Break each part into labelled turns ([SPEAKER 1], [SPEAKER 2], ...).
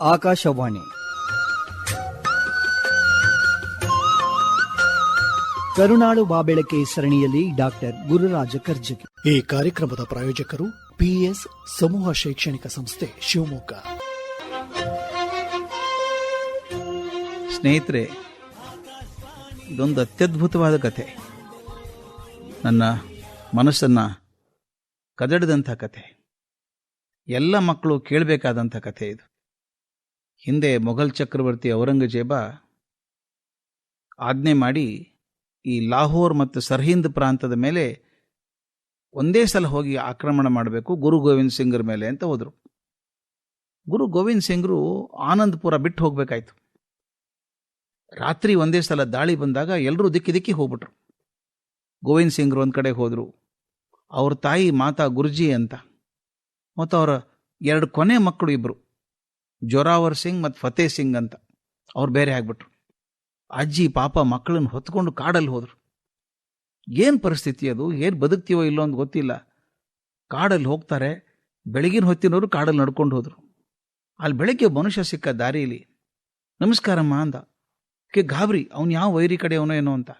[SPEAKER 1] ಆಕಾಶವಾಣಿ. ಕರುನಾಳು ಬಾಬೆಳಕೆ ಸರಣಿಯಲ್ಲಿ ಡಾಕ್ಟರ್ ಗುರುರಾಜ ಕರ್ಜಗಿ
[SPEAKER 2] ಈ ಕಾರ್ಯಕ್ರಮದ ಪ್ರಾಯೋಜಕರು ಪಿಎಸ್ ಸಮೂಹ ಶೈಕ್ಷಣಿಕ ಸಂಸ್ಥೆ ಶಿವಮೊಗ್ಗ.
[SPEAKER 3] ಸ್ನೇಹಿತರೆ ಇದೊಂದು ಅತ್ಯದ್ಭುತವಾದ ಕಥೆ. ನನ್ನ ಮನಸ್ಸನ್ನು ಕದಡಿದಂಥ ಕಥೆ. ಎಲ್ಲ ಮಕ್ಕಳು ಕೇಳಬೇಕಾದಂಥ ಕಥೆ ಇದು. ಹಿಂದೆ ಮೊಘಲ್ ಚಕ್ರವರ್ತಿ ಔರಂಗಜೇಬ ಆಜ್ಞೆ ಮಾಡಿ ಈ ಲಾಹೋರ್ ಮತ್ತು ಸರ್ಹಿಂದ್ ಪ್ರಾಂತದ ಮೇಲೆ ಒಂದೇ ಸಲ ಹೋಗಿ ಆಕ್ರಮಣ ಮಾಡಬೇಕು ಗುರು ಗೋವಿಂದ್ ಸಿಂಗ್ರ ಮೇಲೆ ಅಂತ ಹೋದರು. ಗುರು ಗೋವಿಂದ್ ಸಿಂಗ್ರು ಆನಂದ್ಪುರ ಬಿಟ್ಟು ಹೋಗಬೇಕಾಯ್ತು. ರಾತ್ರಿ ಒಂದೇ ಸಲ ದಾಳಿ ಬಂದಾಗ ಎಲ್ಲರೂ ದಿಕ್ಕಿ ದಿಕ್ಕಿ ಹೋಗ್ಬಿಟ್ರು. ಗೋವಿಂದ್ ಸಿಂಗ್ರು ಒಂದು ಕಡೆ ಹೋದರು. ಅವ್ರ ತಾಯಿ ಮಾತಾ ಗುರುಜಿ ಅಂತ. ಮತ್ತು ಅವರ ಎರಡು ಕೊನೆ ಮಕ್ಕಳು ಇಬ್ಬರು ಜೋರಾವರ್ ಸಿಂಗ್ ಮತ್ತು ಫತೇ ಸಿಂಗ್ ಅಂತ ಅವ್ರು ಬೇರೆ ಆಗ್ಬಿಟ್ರು. ಅಜ್ಜಿ, ಪಾಪ ಮಕ್ಕಳನ್ನು ಹೊತ್ಕೊಂಡು ಕಾಡಲ್ಲಿ ಹೋದರು. ಏನು ಪರಿಸ್ಥಿತಿ ಅದು? ಏನು ಬದುಕ್ತೀವೋ ಇಲ್ಲೋ ಅಂತ ಗೊತ್ತಿಲ್ಲ. ಕಾಡಲ್ಲಿ ಹೋಗ್ತಾರೆ, ಬೆಳಗಿನ ಹೊತ್ತಿನವರು ಕಾಡಲ್ಲಿ ನಡ್ಕೊಂಡು ಹೋದರು. ಅಲ್ಲಿ ಬೆಳಗ್ಗೆ ಮನುಷ್ಯ ಸಿಕ್ಕ ದಾರಿಯಲ್ಲಿ ನಮಸ್ಕಾರಮ್ಮ ಅಂದ. ಕೆ ಗಾಬರಿ, ಅವ್ನು ಯಾವ ವೈರಿ ಕಡೆ, ಅವನೋ ಏನೋ ಅಂತ?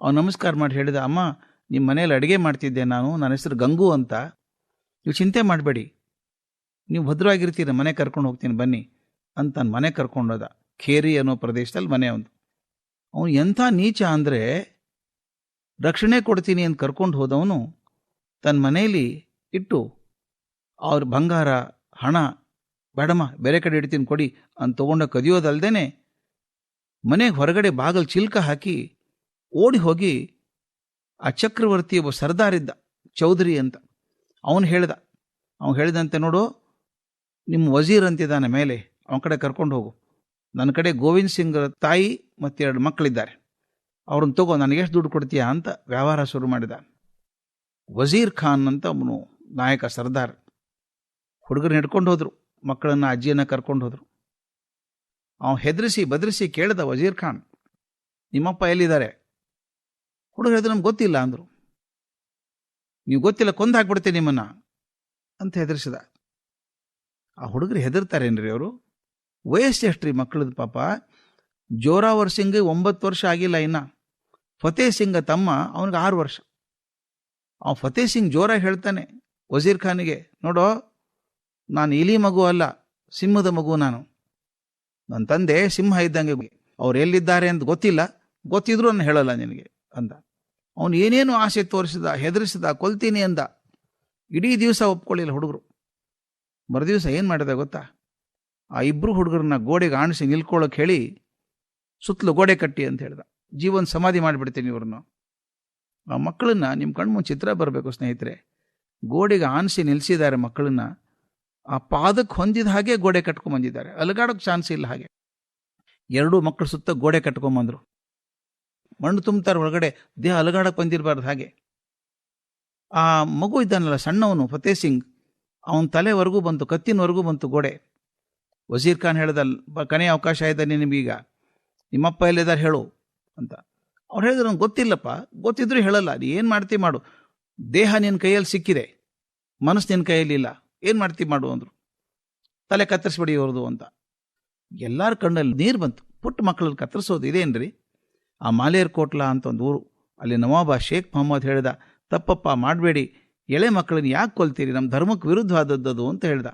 [SPEAKER 3] ಅವ್ನು ನಮಸ್ಕಾರ ಮಾಡಿ ಹೇಳಿದ, ಅಮ್ಮ ನಿಮ್ಮ ಮನೇಲಿ ಅಡುಗೆ ಮಾಡ್ತಿದ್ದೆ ನಾನು ನನ್ನ ಹೆಸರು ಗಂಗು ಅಂತ. ನೀವು ಚಿಂತೆ ಮಾಡಬೇಡಿ. ನೀವು ಭದ್ರವಾಗಿರ್ತೀರ, ಮನೆ ಕರ್ಕೊಂಡು ಹೋಗ್ತೀನಿ, ಬನ್ನಿ ಅಂತ ಮನೆ ಕರ್ಕೊಂಡೋದ. ಖೇರಿ ಅನ್ನೋ ಪ್ರದೇಶದಲ್ಲಿ ಮನೆ ಒಂದು. ಅವನು ಎಂಥ ನೀಚ ಅಂದರೆ ರಕ್ಷಣೆ ಕೊಡ್ತೀನಿ ಅಂತ ಕರ್ಕೊಂಡು ಹೋದವನು ತನ್ನ ಮನೆಯಲ್ಲಿ ಇಟ್ಟು, ಅವ್ರ ಬಂಗಾರ, ಹಣ, ಬೇಡಮ್ಮ, ಬೇರೆ ಕಡೆ ಇಡ್ತೀನಿ, ಕೊಡಿ ಅಂತ ತೊಗೊಂಡ ಕದಿಯೋದಲ್ದೇನೆ ಮನೆಗೆ ಹೊರಗಡೆ ಬಾಗಲ್ ಚಿಲ್ಕ ಹಾಕಿ ಓಡಿ ಹೋಗಿ ಆ ಚಕ್ರವರ್ತಿ ಒಬ್ಬ ಸರ್ದಾರ್ ಇದ್ದ, ಚೌಧರಿ ಅಂತ. ಅವನು ಹೇಳ್ದ, ಅವನು ಹೇಳಿದಂತೆ ನೋಡು ನಿಮ್ಮ ವಜೀರ್ ಅಂತಿದ್ದಾನೆ ಮೇಲೆ, ಅವನ ಕಡೆ ಕರ್ಕೊಂಡು ಹೋಗು. ನನ್ನ ಕಡೆ ಗೋವಿಂದ್ ಸಿಂಗ್ರ ತಾಯಿ ಮತ್ತು ಎರಡು ಮಕ್ಕಳಿದ್ದಾರೆ. ಅವ್ರನ್ನ ತಗೋ, ನನಗೆ ಎಷ್ಟು ದುಡ್ಡು ಕೊಡ್ತೀಯಾ ಅಂತ ವ್ಯವಹಾರ ಶುರು ಮಾಡಿದ ವಜೀರ್ ಖಾನ್ ಅಂತ ಅವನು ನಾಯಕ ಸರ್ದಾರ್. ಹುಡುಗರನ್ನ ಹಿಡ್ಕೊಂಡು ಹೋದರು, ಮಕ್ಕಳನ್ನು, ಅಜ್ಜಿಯನ್ನು ಕರ್ಕೊಂಡು ಹೋದರು. ಅವನು ಹೆದರಿಸಿ, ಬದರಿಸಿ ಕೇಳಿದ ವಜೀರ್ ಖಾನ್, ನಿಮ್ಮಪ್ಪ ಎಲ್ಲಿದ್ದಾರೆ? ಹುಡುಗರು ಹೇಳಿದ್ರು, ನಮ್ಗೆ ಗೊತ್ತಿಲ್ಲ ಅಂದರು. ನೀವು ಗೊತ್ತಿಲ್ಲ, ಕೊಂದು ಹಾಕ್ಬಿಡ್ತೀನಿ ನಿಮ್ಮನ್ನು ಅಂತ ಹೆದರಿಸಿದ. ಆ ಹುಡುಗರು ಹೆದರ್ತಾರೇನ್ರಿ ಅವರು? ವಯಸ್ಸು ಎಷ್ಟ್ರಿ ಮಕ್ಕಳದ ಪಾಪ? ಜೋರಾವರ್ ಸಿಂಗ್ ಒಂಬತ್ತು ವರ್ಷ ಆಗಿಲ್ಲ ಇನ್ನ. ಫತೇ ಸಿಂಗ ತಮ್ಮ ಅವನಿಗೆ ಆರು ವರ್ಷ. ಆ ಫತೇ ಸಿಂಗ್ ಜೋರ ಹೇಳ್ತಾನೆ ವಜೀರ್ ಖಾನಿಗೆ, ನೋಡೋ, ನಾನು ಇಲಿ ಮಗು ಅಲ್ಲ, ಸಿಂಹದ ಮಗು ನಾನು. ನನ್ನ ತಂದೆ ಸಿಂಹ ಇದ್ದಂಗೆ ಅವ್ರು ಎಲ್ಲಿದ್ದಾರೆ ಅಂತ ಗೊತ್ತಿಲ್ಲ, ಗೊತ್ತಿದ್ರು ನಾನು ಹೇಳಲ್ಲ ನಿನಗೆ ಅಂದ. ಅವನು ಏನೇನು ಆಸೆ ತೋರಿಸಿದ, ಹೆದರಿಸಿದ, ಕೊಲ್ತೀನಿ ಅಂದ. ಇಡೀ ದಿವಸ ಒಪ್ಕೊಳ್ಳಿಲ್ಲ ಹುಡುಗರು. ಮರುದಿವಸ ಏನು ಮಾಡಿದೆ ಗೊತ್ತಾ? ಆ ಇಬ್ಬರು ಹುಡುಗರನ್ನ ಗೋಡೆಗೆ ಆಣಿಸಿ ನಿಲ್ಕೊಳ್ಳೋಕೆ ಹೇಳಿ ಸುತ್ತಲೂ ಗೋಡೆ ಕಟ್ಟಿ ಅಂತ ಹೇಳ್ದ. ಜೀವನ ಸಮಾಧಿ ಮಾಡಿಬಿಡ್ತೀನಿ ಇವ್ರನ್ನು. ಆ ಮಕ್ಕಳನ್ನ ನಿಮ್ಮ ಕಣ್ಮು ಚಿತ್ರ ಬರಬೇಕು ಸ್ನೇಹಿತರೆ. ಗೋಡೆಗೆ ಆಣಿಸಿ ನಿಲ್ಲಿಸಿದ್ದಾರೆ ಮಕ್ಕಳನ್ನ. ಆ ಪಾದಕ್ಕೆ ಹೊಂದಿದ ಹಾಗೆ ಗೋಡೆ ಕಟ್ಕೊಂಬಂದಿದ್ದಾರೆ ಅಲಗಾಡೋಕ್ಕೆ ಚಾನ್ಸ್ ಇಲ್ಲ ಹಾಗೆ. ಎರಡೂ ಮಕ್ಕಳು ಸುತ್ತ ಗೋಡೆ ಕಟ್ಕೊಂಬಂದರು ಮಣ್ಣು ತುಂಬ್ತಾರೆ ಒಳಗಡೆ ದೇಹ ಅಲಗಾಡಕ್ಕೆ ಬಂದಿರಬಾರ್ದು ಹಾಗೆ. ಆ ಮಗು ಇದ್ದಾನಲ್ಲ ಸಣ್ಣವನು ಫತೇ ಸಿಂಗ್ ಅವನ ತಲೆವರೆಗೂ ಬಂತು, ಕತ್ತಿನವರೆಗೂ ಬಂತು ಗೋಡೆ. ವಜೀರ್ ಖಾನ್ ಹೇಳಿದಲ್ ಬ, ಕನೇ ಅವಕಾಶ ಇದೆ ನಿಮಗೀಗ ನಿಮ್ಮಪ್ಪ ಎಲ್ಲಿದ್ದಾರೆ ಹೇಳು ಅಂತ. ಅವ್ರು ಹೇಳಿದ್ರು, ನಂಗೆ ಗೊತ್ತಿಲ್ಲಪ್ಪ. ಗೊತ್ತಿದ್ರು ಹೇಳಲ್ಲ. ನೀ ಏನು ಮಾಡ್ತಿ ಮಾಡು. ದೇಹ ನಿನ್ನ ಕೈಯಲ್ಲಿ ಸಿಕ್ಕಿದೆ. ಮನಸ್ಸು ನಿನ್ನ ಕೈಯಲ್ಲಿ ಇಲ್ಲ. ಏನು ಮಾಡ್ತಿ ಮಾಡು ಅಂದರು. ತಲೆ ಕತ್ತರಿಸ್ಬಿಡಿ ಅವ್ರದು ಅಂತ. ಎಲ್ಲರ ಕಣ್ಣಲ್ಲಿ ನೀರು ಬಂತು. ಪುಟ್ಟ ಮಕ್ಕಳಲ್ಲಿ ಕತ್ತರಿಸೋದು ಇದೇನ್ರಿ? ಆ ಮಾಲೇರ್ ಕೋಟ್ಲಾ ಅಂತ ಒಂದು ಊರು. ಅಲ್ಲಿ ನವಾಬ ಶೇಖ್ ಮೊಹಮ್ಮದ್ ಹೇಳಿದ, ತಪ್ಪಪ್ಪ ಮಾಡಬೇಡಿ. ಎಳೆ ಮಕ್ಕಳನ್ನ ಯಾಕೆ ಕೊಲ್ತೀರಿ? ನಮ್ಮ ಧರ್ಮಕ್ಕೆ ವಿರುದ್ಧವಾದದ್ದು ಅಂತ ಹೇಳ್ದ.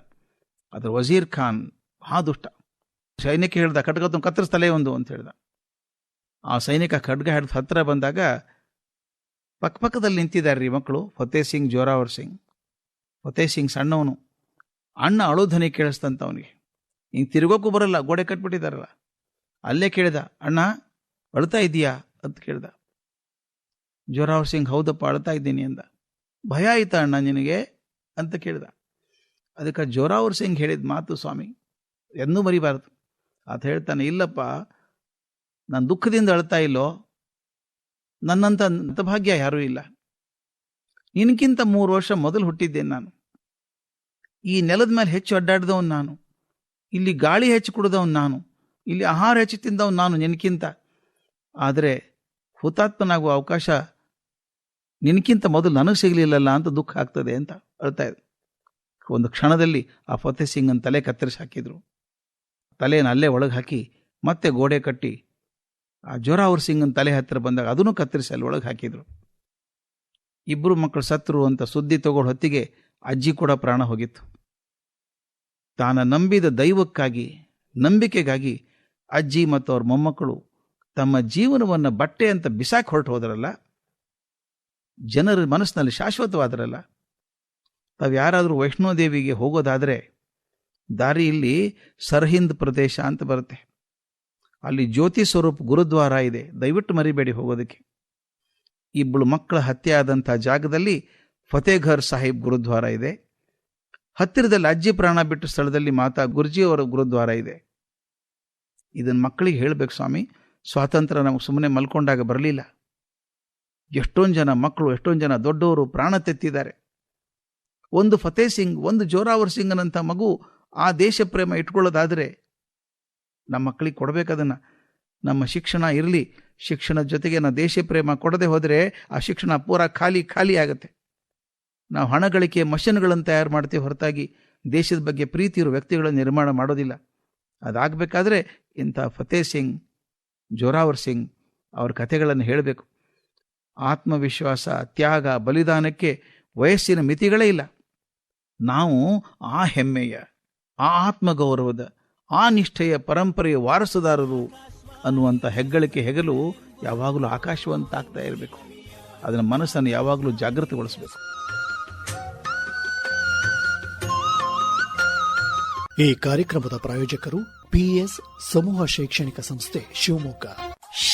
[SPEAKER 3] ಅದ್ರ ವಜೀರ್ ಖಾನ್ ಆ ದುಷ್ಟ. ಸೈನಿಕ ಹೇಳ್ದ ತುಂಬ ಕತ್ತರಿಸ್ತಲೇ ಒಂದು ಅಂತ ಹೇಳ್ದ. ಆ ಸೈನಿಕ ಖಡ್ಗ ಹಿಡಿದು ಹತ್ತಿರ ಬಂದಾಗ ಪಕ್ಕಪಕ್ಕದಲ್ಲಿ ನಿಂತಿದ್ದಾರೆ ರೀ ಮಕ್ಕಳು. ಫತೇ ಸಿಂಗ್, ಜೋರಾವರ್ ಸಿಂಗ್. ಫತೇ ಸಿಂಗ್ ಸಣ್ಣವನು. ಅಣ್ಣ ಅಳೋಧನಿ ಕೇಳಿಸ್ತಂತ ಅವನಿಗೆ. ಹಿಂಗೆ ತಿರುಗೋಕ್ಕೂ ಬರಲ್ಲ, ಗೋಡೆ ಕಟ್ಬಿಟ್ಟಿದಾರಲ್ಲ. ಅಲ್ಲೇ ಕೇಳಿದ, ಅಣ್ಣ, ಅಳ್ತಾ ಇದೀಯಾ? ಅಂತ ಕೇಳ್ದ. ಜೋರಾವರ್ ಸಿಂಗ್, ಹೌದಪ್ಪ, ಅಳ್ತಾ ಇದ್ದೀನಿ ಅಂದ. ಭಯ ಆಯ್ತಾ ಅಣ್ಣ ನಿನಗೆ ಅಂತ ಕೇಳಿದ. ಅದಕ್ಕೆ ಜೋರಾವರ್ ಸಿಂಗ್ ಹೇಳಿದ ಮಾತು ಸ್ವಾಮಿ ಎಂದೂ ಮರಿಬಾರದು. ಆತ ಹೇಳ್ತಾನೆ, ಇಲ್ಲಪ್ಪ, ನಾನು ದುಃಖದಿಂದ ಅಳ್ತಾ ಇಲ್ಲೋ? ನನ್ನಂಥ ಭಾಗ್ಯ ಯಾರೂ ಇಲ್ಲ. ನಿನಗಿಂತ ಮೂರು ವರ್ಷ ಮೊದಲು ಹುಟ್ಟಿದ್ದೇನೆ ನಾನು. ಈ ನೆಲದ ಮೇಲೆ ಹೆಚ್ಚು ಅಡ್ಡಾಡಿದವನು ನಾನು. ಇಲ್ಲಿ ಗಾಳಿ ಹೆಚ್ಚು ಕುಡಿದವನು ನಾನು. ಇಲ್ಲಿ ಆಹಾರ ಹೆಚ್ಚು ತಿಂದವನು ನಾನು ನಿನಕ್ಕಿಂತ ಆದರೆ ಹುತಾತ್ಮನಾಗುವ ಅವಕಾಶ ನಿನಕ್ಕಿಂತ ಮೊದಲು ನನಗೆ ಸಿಗಲಿಲ್ಲಲ್ಲ ಅಂತ ದುಃಖ ಆಗ್ತದೆ ಅಂತ ಅಳ್ತಾ ಇದೆ ಒಂದು ಕ್ಷಣದಲ್ಲಿ ಆ ಫತೇ ಸಿಂಗನ ತಲೆ ಕತ್ತರಿಸಿ ಹಾಕಿದ್ರು. ತಲೆಯನ್ನು ಅಲ್ಲೇ ಒಳಗೆ ಹಾಕಿ ಮತ್ತೆ ಗೋಡೆ ಕಟ್ಟಿ ಆ ಜೋರಾವರ್ ಸಿಂಗನ ತಲೆ ಹತ್ತಿರ ಬಂದಾಗ ಅದನ್ನು ಕತ್ತರಿಸಿ ಅಲ್ಲಿ ಒಳಗೆ ಹಾಕಿದ್ರು. ಇಬ್ಬರು ಮಕ್ಕಳು ಸತ್ರು ಅಂತ ಸುದ್ದಿ ತಗೊಂಡು ಹೊತ್ತಿಗೆ ಅಜ್ಜಿ ಕೂಡ ಪ್ರಾಣ ಹೋಗಿತ್ತು. ತಾನ ನಂಬಿದ ದೈವಕ್ಕಾಗಿ, ನಂಬಿಕೆಗಾಗಿ ಅಜ್ಜಿ ಮತ್ತು ಅವ್ರ ಮೊಮ್ಮಕ್ಕಳು ತಮ್ಮ ಜೀವನವನ್ನು ಬಟ್ಟೆ ಅಂತ ಬಿಸಾಕಿ ಹೊರಟು ಹೋದರಲ್ಲ ಜನರ ಮನಸ್ಸಿನಲ್ಲಿ ಶಾಶ್ವತವಾದರಲ್ಲ. ತಾವು ಯಾರಾದರೂ ವೈಷ್ಣೋದೇವಿಗೆ ಹೋಗೋದಾದರೆ ದಾರಿಯಲ್ಲಿ ಸರ್ಹಿಂದ್ ಪ್ರದೇಶ ಅಂತ ಬರುತ್ತೆ. ಅಲ್ಲಿ ಜ್ಯೋತಿ ಸ್ವರೂಪ್ ಗುರುದ್ವಾರ ಇದೆ. ದಯವಿಟ್ಟು ಮರಿಬೇಡಿ ಹೋಗೋದಕ್ಕೆ. ಇಬ್ಬಳು ಮಕ್ಕಳ ಹತ್ಯೆ ಆದಂಥ ಜಾಗದಲ್ಲಿ ಫತೇಘರ್ ಸಾಹಿಬ್ ಗುರುದ್ವಾರ ಇದೆ. ಹತ್ತಿರದಲ್ಲಿ ಅಜ್ಜಿ ಪ್ರಾಣ ಬಿಟ್ಟ ಸ್ಥಳದಲ್ಲಿ ಮಾತಾ ಗುರುಜಿಯವರ ಗುರುದ್ವಾರ ಇದೆ. ಇದನ್ನು ಮಕ್ಕಳಿಗೆ ಹೇಳಬೇಕು ಸ್ವಾಮಿ. ಸ್ವಾತಂತ್ರ್ಯ ನಮಗೆ ಸುಮ್ಮನೆ ಮಲ್ಕೊಂಡಾಗ ಬರಲಿಲ್ಲ. ಎಷ್ಟೊಂದು ಜನ ಮಕ್ಕಳು, ಎಷ್ಟೊಂದು ಜನ ದೊಡ್ಡವರು ಪ್ರಾಣ ತೆತ್ತಿದ್ದಾರೆ. ಒಂದು ಫತೇ ಸಿಂಗ್, ಒಂದು ಜೋರಾವರ್ ಸಿಂಗ್ನಂಥ ಮಗು ಆ ದೇಶ ಪ್ರೇಮ ಇಟ್ಕೊಳ್ಳೋದಾದರೆ ನಮ್ಮ ಮಕ್ಕಳಿಗೆ ಕೊಡಬೇಕದನ್ನು. ನಮ್ಮ ಶಿಕ್ಷಣ ಇರಲಿ. ಶಿಕ್ಷಣದ ಜೊತೆಗೆ ನಾವು ದೇಶ ಪ್ರೇಮ ಕೊಡದೆ ಹೋದರೆ ಆ ಶಿಕ್ಷಣ ಪೂರ ಖಾಲಿ ಖಾಲಿ ಆಗುತ್ತೆ. ನಾವು ಹಣ ಗಳಿಕೆ ಮಷನ್ಗಳನ್ನು ತಯಾರು ಮಾಡ್ತೀವಿ ಹೊರತಾಗಿ ದೇಶದ ಬಗ್ಗೆ ಪ್ರೀತಿ ಇರೋ ವ್ಯಕ್ತಿಗಳನ್ನು ನಿರ್ಮಾಣ ಮಾಡೋದಿಲ್ಲ. ಅದಾಗಬೇಕಾದ್ರೆ ಇಂಥ ಫತೇ ಸಿಂಗ್, ಜೋರಾವರ್ ಸಿಂಗ್ ಅವ್ರ ಕಥೆಗಳನ್ನು ಹೇಳಬೇಕು. ಆತ್ಮವಿಶ್ವಾಸ, ತ್ಯಾಗ, ಬಲಿದಾನಕ್ಕೆ ವಯಸ್ಸಿನ ಮಿತಿಗಳೇ ಇಲ್ಲ. ನಾವು ಆ ಹೆಮ್ಮೆಯ, ಆ ಆತ್ಮಗೌರವದ, ಆ ನಿಷ್ಠೆಯ ಪರಂಪರೆಯ ವಾರಸುದಾರರು ಅನ್ನುವಂಥ ಹೆಗ್ಗಳಿಕೆ ಹೆಗಲು ಯಾವಾಗಲೂ ಆಕಾಶವಂತಾಗ್ತಾ ಇರಬೇಕು. ಅದನ್ನ ಮನಸ್ಸನ್ನು ಯಾವಾಗಲೂ ಜಾಗೃತಗೊಳಿಸಬೇಕು.
[SPEAKER 2] ಈ ಕಾರ್ಯಕ್ರಮದ ಪ್ರಾಯೋಜಕರು ಪಿಎಸ್ ಸಮೂಹ ಶೈಕ್ಷಣಿಕ ಸಂಸ್ಥೆ ಶಿವಮೊಗ್ಗ.